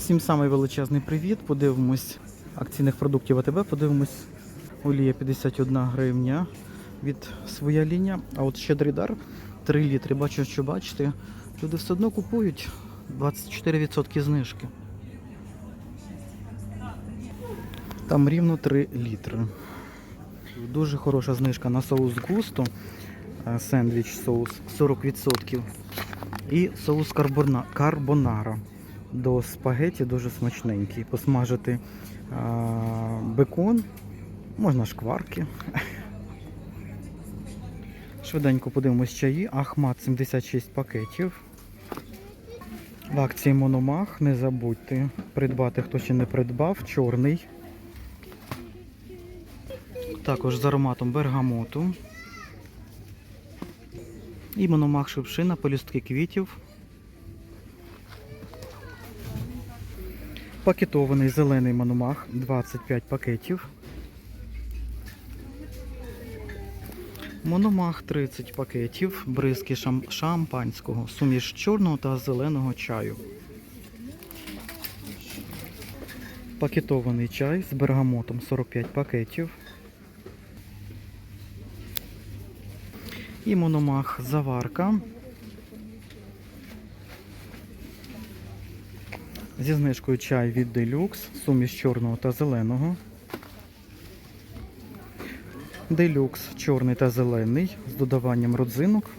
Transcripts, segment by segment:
Всім самий величезний привіт. Подивимось акційних продуктів АТБ. Подивимось олія 51 гривня від своя лінія. А от щедрий дар 3 літри. Бачу, що бачите, люди все одно купують 24% знижки. Там рівно 3 літри. Дуже хороша знижка на соус густо. е, Сендвіч соус 40%. І соус карбона, карбонара до спагеті дуже смачненький. Посмажити а, бекон, можна шкварки. Швиденько подивимось чаї. Ахмат 76 пакетів. В акції Мономах. Не забудьте придбати, хто ще не придбав. Чорний. Також з ароматом бергамоту. І мономах шипшина, полюстки квітів. Пакетований зелений мономах 25 пакетів. Мономах 30 пакетів, бризки шам- шампанського, суміш чорного та зеленого чаю. Пакетований чай з бергамотом 45 пакетів. І мономах заварка. Зі знижкою чай від Deluxe, суміш чорного та зеленого. Deluxe чорний та зелений з додаванням родзинок.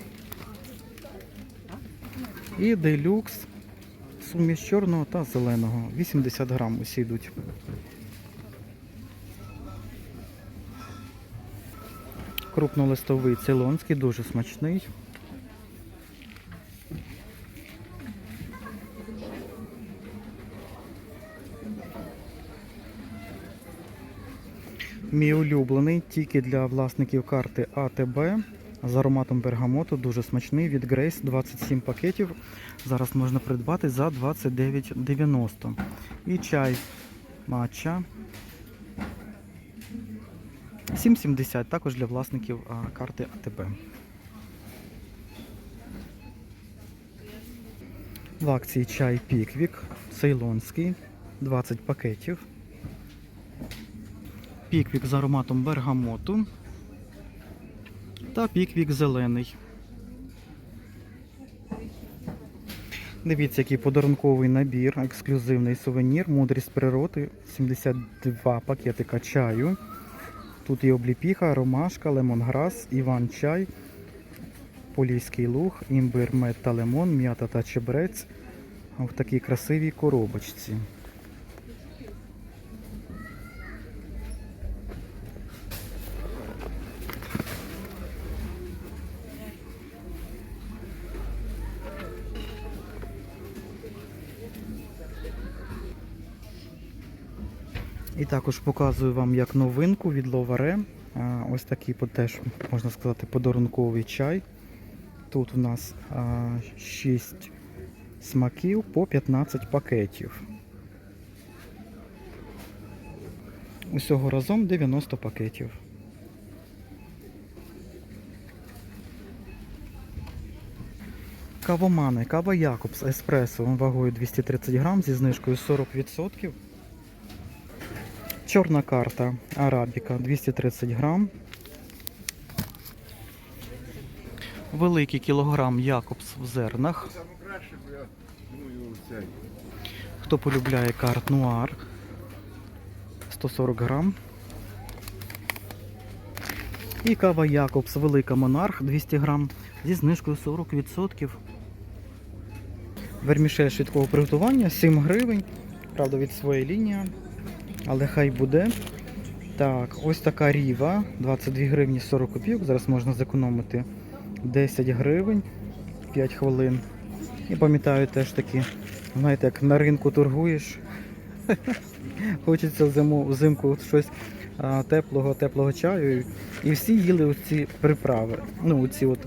І Deluxe суміш чорного та зеленого. 80 грам усі йдуть. Крупнолистовий цейлонський, дуже смачний. Мій улюблений тільки для власників карти АТБ з ароматом бергамоту, дуже смачний від Grace 27 пакетів. Зараз можна придбати за 29,90. І чай матча 7,70 також для власників карти АТБ. В акції чай Піквік, цейлонський, 20 пакетів. Піквік з ароматом бергамоту та піквік зелений. Дивіться, який подарунковий набір, ексклюзивний сувенір, мудрість природи, 72 пакетика чаю. Тут є обліпіха, ромашка, лемонграс, іван-чай, поліський луг, імбир, мед та лимон, м'ята та чебрець в такій красивій коробочці. Також показую вам як новинку від Ловаре. Ось такий теж, можна сказати, подарунковий чай. Тут у нас 6 смаків по 15 пакетів. Усього разом 90 пакетів. Кавомани, кава Якобс Еспресо вагою 230 грам зі знижкою 40%. Чорна карта Арабіка 230 грам. Великий кілограм Якобс в зернах. Хто полюбляє карт Нуар 140 грам. І кава Якобс Велика Монарх 200 грам зі знижкою 40%. Вермішель швидкого приготування 7 гривень. Правда, від своєї лінії. Але хай буде. Так, ось така ріва. 22 гривні 40 копійок. Зараз можна зекономити 10 гривень 5 хвилин. І пам'ятаю теж таки, знаєте, як на ринку торгуєш. Хочеться зиму, взимку щось а, теплого, теплого чаю. І всі їли оці приправи. Ну, оці от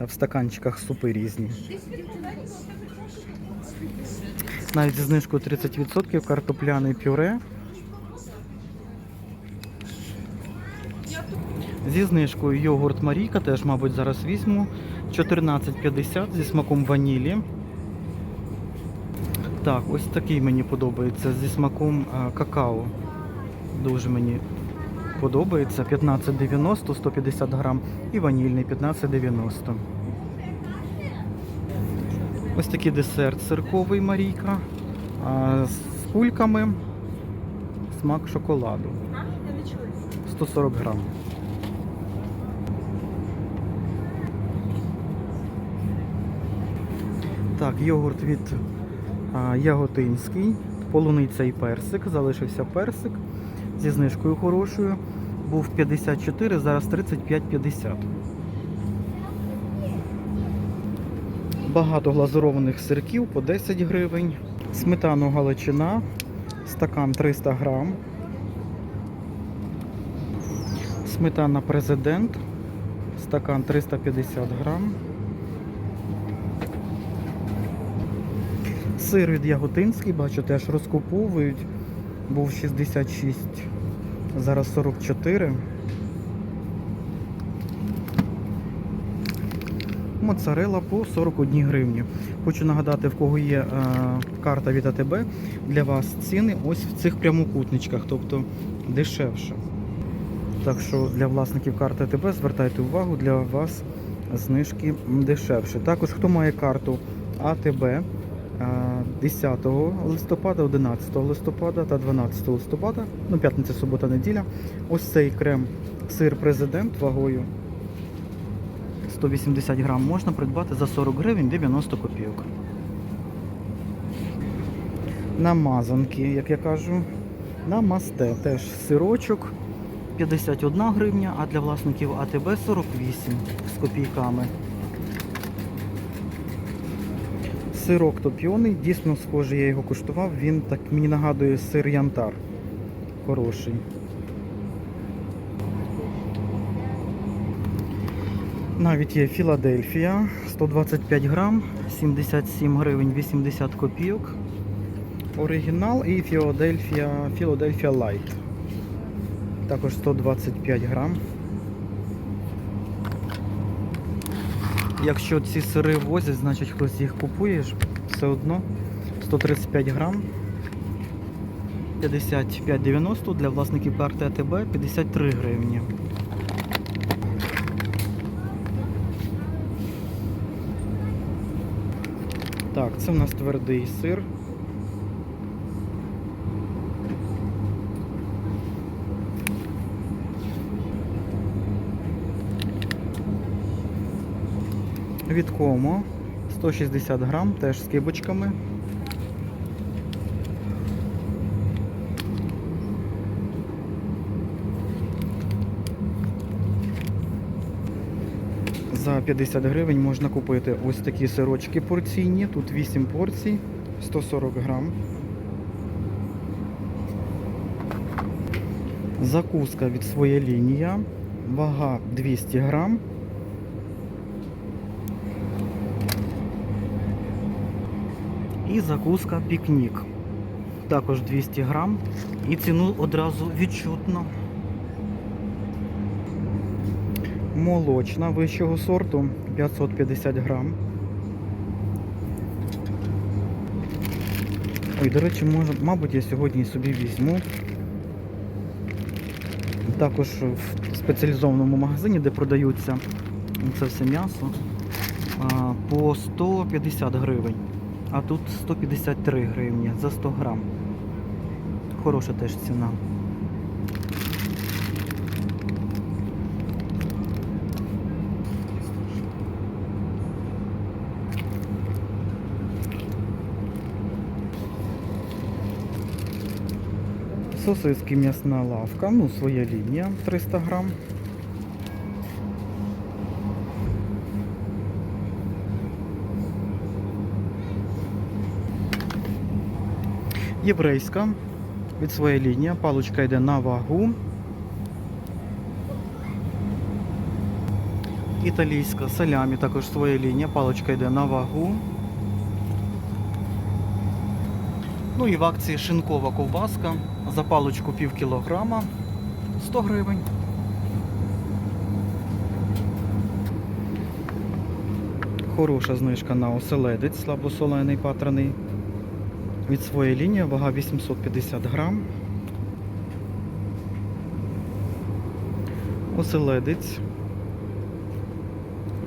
в стаканчиках супи різні. Навіть зі знижкою 30% картопляне пюре. Зі знижкою йогурт Марійка теж, мабуть, зараз візьму. 14,50 зі смаком ванілі. Так, ось такий мені подобається зі смаком а, какао. Дуже мені подобається. 15,90, 150 грам і ванільний 15,90. Ось такий десерт сирковий Марійка. А, з кульками смак шоколаду. 140 грам. Так, йогурт від а, Яготинський, полуниця і персик. Залишився персик зі знижкою хорошою. Був 54, зараз 35,50. Багато глазурованих сирків по 10 гривень. Сметану Галичина, стакан 300 грам. Сметана президент, стакан 350 грам. Сир від Яготинський, бачу, теж розкуповують. Був 66, зараз 44. Моцарела по 41 гривні. Хочу нагадати, в кого є е, карта від АТБ, для вас ціни ось в цих прямокутничках, тобто дешевше. Так що для власників карти АТБ звертайте увагу, для вас знижки дешевше. Також хто має карту АТБ 10 листопада, 11 листопада та 12 листопада, ну п'ятниця, субота, неділя. Ось цей крем сир президент вагою 180 грам можна придбати за 40 гривень 90 копійок. Намазанки, як я кажу, намасте теж сирочок 51 гривня, а для власників АТБ 48 з копійками. Сирок топіоний, дійсно схожий, я його куштував, він так мені нагадує сир янтар. Хороший. Навіть є Філадельфія 125 грам, 77 гривень 80 копійок. Оригінал і Філадельфія, Філадельфія Лайт. Також 125 грам. Якщо ці сири возять, значить хтось їх купує, все одно 135 грам. 55,90 для власників карти АТБ 53 гривні. Так, це в нас твердий сир. Від Комо 160 грам, теж з кибочками. За 50 гривень можна купити ось такі сирочки порційні. Тут 8 порцій, 140 грам. Закуска від своя лінія. Вага 200 грам. І закуска пікнік. Також 200 грам. І ціну одразу відчутно. Молочна вищого сорту 550 грам. Ой, до речі, може, мабуть, я сьогодні собі візьму. Також в спеціалізованому магазині, де продаються це все м'ясо, по 150 гривень. А тут 153 гривні за 100 грам. Хороша теж ціна. Сосиски м'ясна лавка, ну своя лінія 300 грам. Єврейська від своєї лінії, паличка йде на вагу. Італійська салямі, також своя лінія, паличка йде на вагу. Ну і в акції шинкова ковбаска за паличку пів кілограма 100 гривень. Хороша знижка на оселедець слабосолений патраний від своєї лінії, вага 850 грам. Оселедець.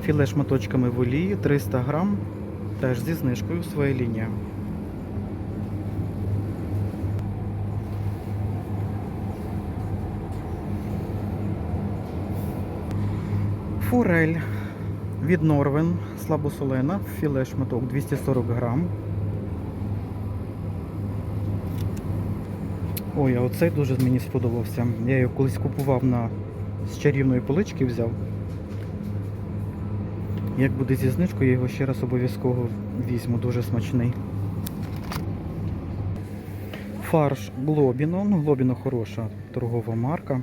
Філе шматочками в олії 300 грам. Теж зі знижкою своя лінія. Форель від Норвен слабосолена, філе шматок 240 грам. Ой, а оцей дуже мені сподобався. Я його колись купував на з чарівної полички взяв. Як буде зі знижкою, я його ще раз обов'язково візьму, дуже смачний. Фарш Глобіно. Ну, Глобіно хороша торгова марка.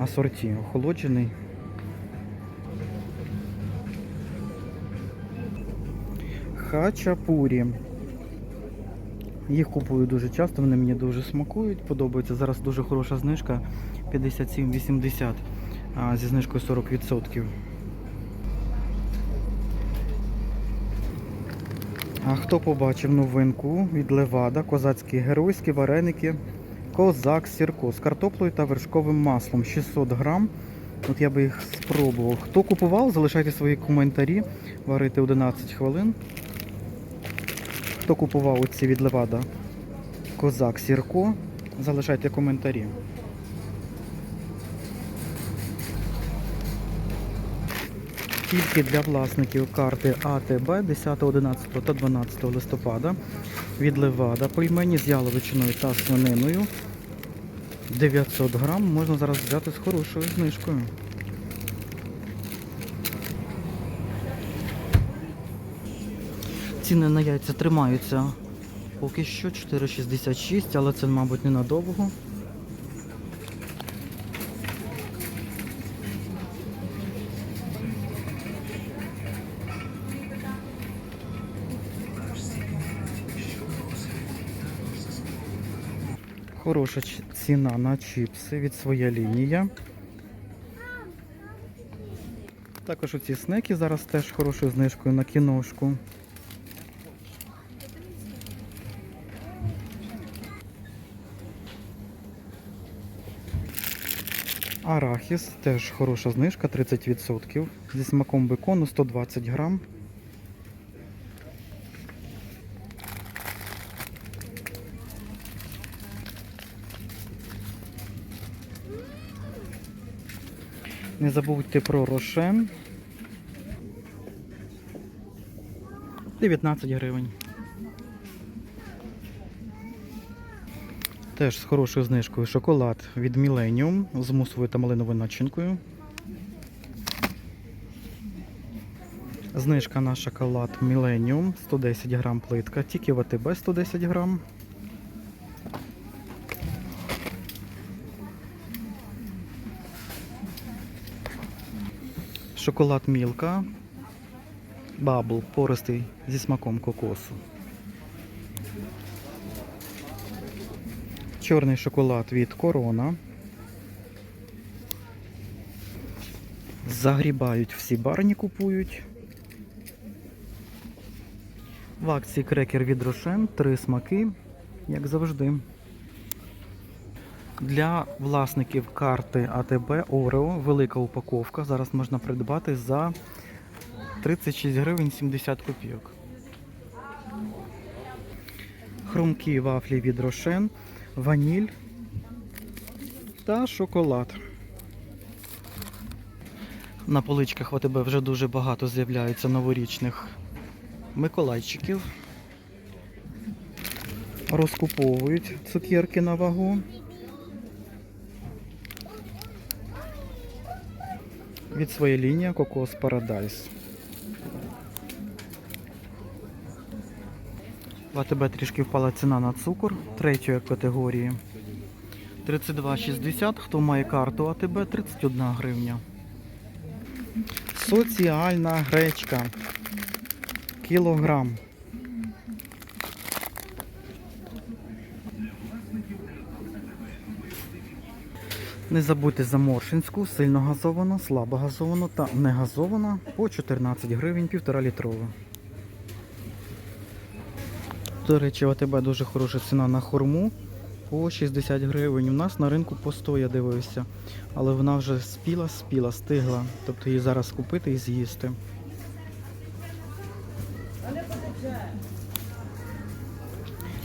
Асорті охолоджений. Хачапурі. Їх купую дуже часто, вони мені дуже смакують, подобаються. Зараз дуже хороша знижка 57,80 зі знижкою 40%. А хто побачив новинку від Левада, козацькі геройські вареники, козак сірко з картоплею та вершковим маслом 600 грам. От я би їх спробував. Хто купував, залишайте свої коментарі. Варити 11 хвилин. Хто купував оці від Левада Козак Сірко, залишайте коментарі. Тільки для власників карти АТБ 10, 11 та 12 листопада від Левада пельмені з яловичиною та свининою 900 грам можна зараз взяти з хорошою знижкою. Ціни на яйця тримаються поки що 4,66, але це, мабуть, ненадовго. Хороша ціна на чіпси від своя лінія. Також оці снеки зараз теж хорошою знижкою на кіношку. Арахіс теж хороша знижка, 30%. Зі смаком бекону 120 грам. Не забудьте про рошен. 19 гривень. Теж з хорошою знижкою шоколад від Millennium з мусовою та малиновою начинкою. Знижка на шоколад Millennium 110 грам плитка, тільки в АТБ 110 грам. Шоколад Мілка. Бабл пористий зі смаком кокосу. Чорний шоколад від Корона. Загрібають всі барні купують. В акції крекер від Рошен, три смаки, як завжди. Для власників карти АТБ Орео велика упаковка. Зараз можна придбати за 36 гривень 70 копійок. Хрумкі вафлі від Рошен, ваніль та шоколад. На поличках в АТБ вже дуже багато з'являється новорічних миколайчиків. Розкуповують цукерки на вагу. Від своєї лінії Кокос Парадайс. В АТБ трішки впала ціна на цукор третьої категорії. 32,60. Хто має карту АТБ 31 гривня. Соціальна гречка. Кілограм. Не забудьте за Моршинську, сильно газовано, слабо газовано та не газовано по 14 гривень 1,5 літрова. До речі, у тебе дуже хороша ціна на хурму по 60 гривень. У нас на ринку по 100 я дивився. Але вона вже спіла, спіла, стигла. Тобто її зараз купити і з'їсти.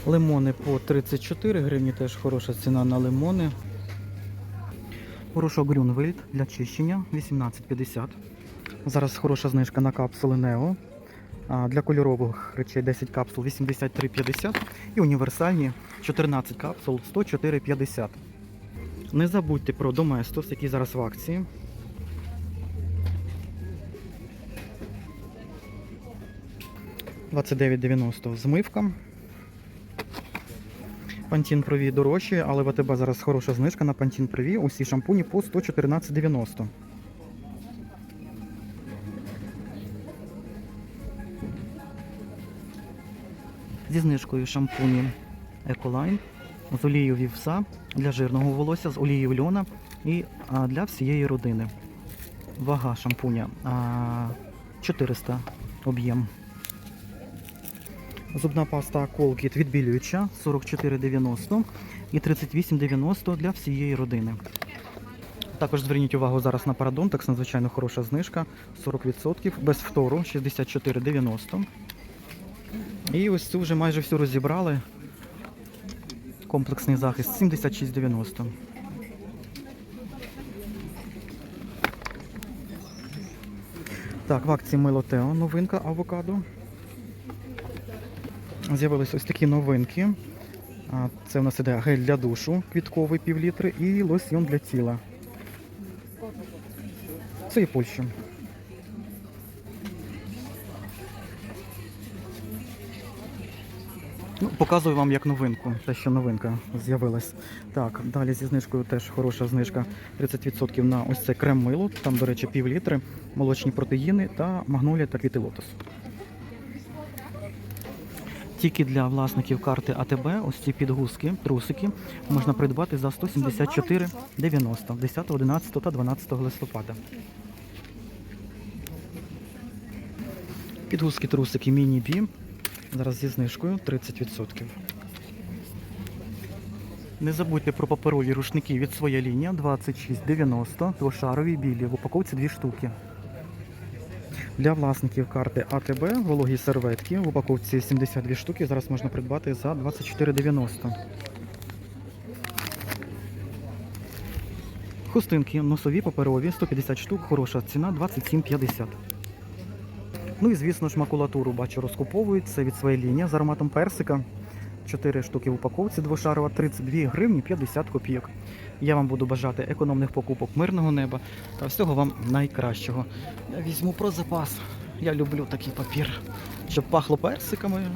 Лимони по 34 гривні, теж хороша ціна на лимони. Порошок Грюнвельд для чищення 18,50. Зараз хороша знижка на капсули Нео. Для кольорових речей 10 капсул 83,50 і універсальні 14 капсул 104,50. Не забудьте про Доместос, який зараз в акції. $29,90 змивка. Пантін Прові дорожче, але в АТБ зараз хороша знижка на Пантін Прові. Усі шампуні по 114,90. Зі знижкою шампуні Ecoline з олією вівса для жирного волосся, з олією льона і для всієї родини. Вага шампуня а, 400 об'єм. Зубна паста Colgate відбілююча 44,90 і 38,90 для всієї родини. Також зверніть увагу зараз на Parodontax, надзвичайно хороша знижка 40%, без втору 64,90. І ось цю вже майже всю розібрали. Комплексний захист 76,90. Так, в акції Мило Тео новинка авокадо. З'явились ось такі новинки. Це у нас іде гель для душу, квітковий півлітри і лосьйон для тіла. Це і Польща. Ну, показую вам як новинку, те, що новинка з'явилась. Так, далі зі знижкою теж хороша знижка 30% на ось це крем мило. Там, до речі, пів літри, молочні протеїни та магнолія та квіти лотос. Тільки для власників карти АТБ ось ці підгузки, трусики можна придбати за 174,90 10, 11 та 12 листопада. Підгузки трусики міні-бі. Зараз зі знижкою 30%. Не забудьте про паперові рушники від своя лінія 26,90, двошарові білі, в упаковці 2 штуки. Для власників карти АТБ вологі серветки в упаковці 72 штуки зараз можна придбати за 24,90. Хустинки носові паперові 150 штук, хороша ціна 27,50. Ну і звісно ж макулатуру бачу розкуповують. Це від своєї лінії з ароматом персика. 4 штуки в упаковці двошарова, 32 гривні 50 копійок. Я вам буду бажати економних покупок мирного неба та всього вам найкращого. Я візьму про запас. Я люблю такий папір, щоб пахло персиками,